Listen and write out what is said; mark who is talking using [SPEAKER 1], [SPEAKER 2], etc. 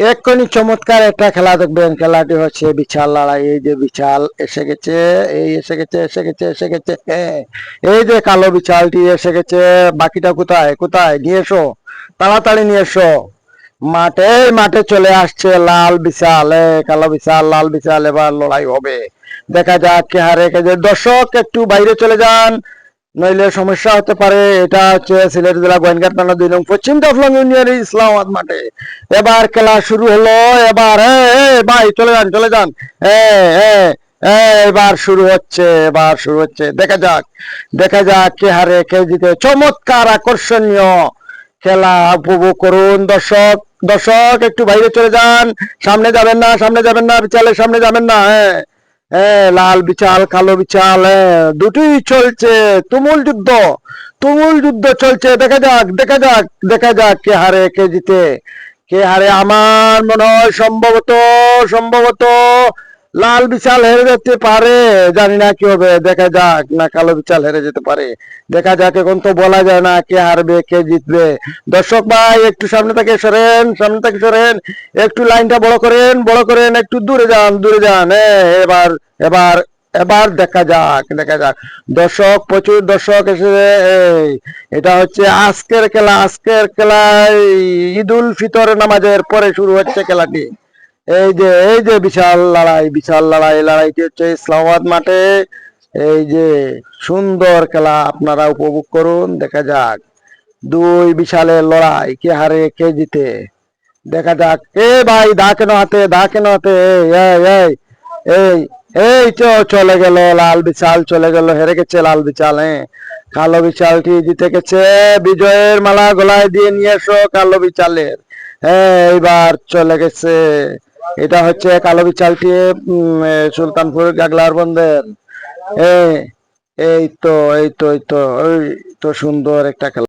[SPEAKER 1] এক্ষুনি চমৎকার একটা খেলা দেখবেন। খেলাটি হচ্ছে বিশাল লড়াই। এই যে বিশাল এসে গেছে এই এসে গেছে এসে গেছে এসে গেছে হ্যাঁ, এই যে কালো বিশালটি এসে গেছে বাকিটা কোথায়? কোথায়? নিয়ে এসো তাড়াতাড়ি নিয়ে এসো। মাঠে মাঠে চলে আসছে লাল বিশাল কালো বিশাল লাল বিশাল এবার লড়াই হবে। দেখা যাক কে হারে কে দর্শক একটু বাইরে চলে যান। নইলে সমস্যা হতে পারে। এটা হচ্ছে সিলেট জেলা গোয়েনঘাট থানা দুই নং পশ্চিম দফলং ইউনিয়নের ইসলামাবাদ মাঠে। এবার খেলা শুরু হলো, এবার ভাই, চলে যান চলে যান। এবার শুরু হচ্ছে, এবার শুরু হচ্ছে। দেখা যাক দেখা যাক কে হারে, কে জিতে। চমৎকার আকর্ষণীয় খেলা উপভোগ করুন দর্শক। দর্শক, একটু বাইরে চলে যান। সামনে যাবেন না, সামনে যাবেন না বিচালের সামনে যাবেন না হ্যাঁ। হ্যাঁ লাল বিচাল কালো বিচাল দুটোই চলছে। তুমুল যুদ্ধ তুমুল যুদ্ধ চলছে। দেখা যাক দেখা যাক দেখা যাক কে হারে, কে জিতে। কে হারে আমার মনে হয় সম্ভবত সম্ভবত লাল বিশাল হেরে যেতে পারে। জানি না কি হবে, দেখা যাক। না, কালো বিশাল হেরে যেতে পারে। দেখা যাক, এখন তো বলা যায় না কে হারবে, কে জিতবে। দর্শক ভাই, একটু সামনে থেকে সরেন, সামনে থেকে সরেন। একটু লাইনটা বড় করেন বড় করেন, একটু দূরে যান দূরে যান। এবার এবার এবার দেখা যাক দেখা যাক। দর্শক, প্রচুর দর্শক এসে এটা হচ্ছে আজকের খেলা, আজকের খেলায় ঈদ উল ফিতর নামাজের পরে শুরু হচ্ছে খেলাটি। এই যে এই যে বিশাল লড়াই বিশাল লড়াই, লড়াইটি হচ্ছে ইসলামাবাদ মাঠে। এই যে সুন্দর খেলা আপনারা উপভোগ করুন, দেখা যাক। দুই বিশালের লড়াই, কে হারে, কে জিতে। দেখা যাক। এ ভাই দা কেন হাতে দা কেন হাতে। এই এই এই তো চলে গেল, লাল বিশাল চলে গেল, হেরে গেছে লাল বিশাল হ্যাঁ। কালো বিশালটি জিতে গেছে, বিজয়ের মালা গলায় দিয়ে নিয়ে এসো কালো বিশালের। হ্যাঁ এইবার চলে গেছে। এটা হচ্ছে কালো বিশালটি উম, সুলতানপুর গাগলার বন্ধের এই এই তো এই তো এই তো ওই তো সুন্দর একটা খেলা।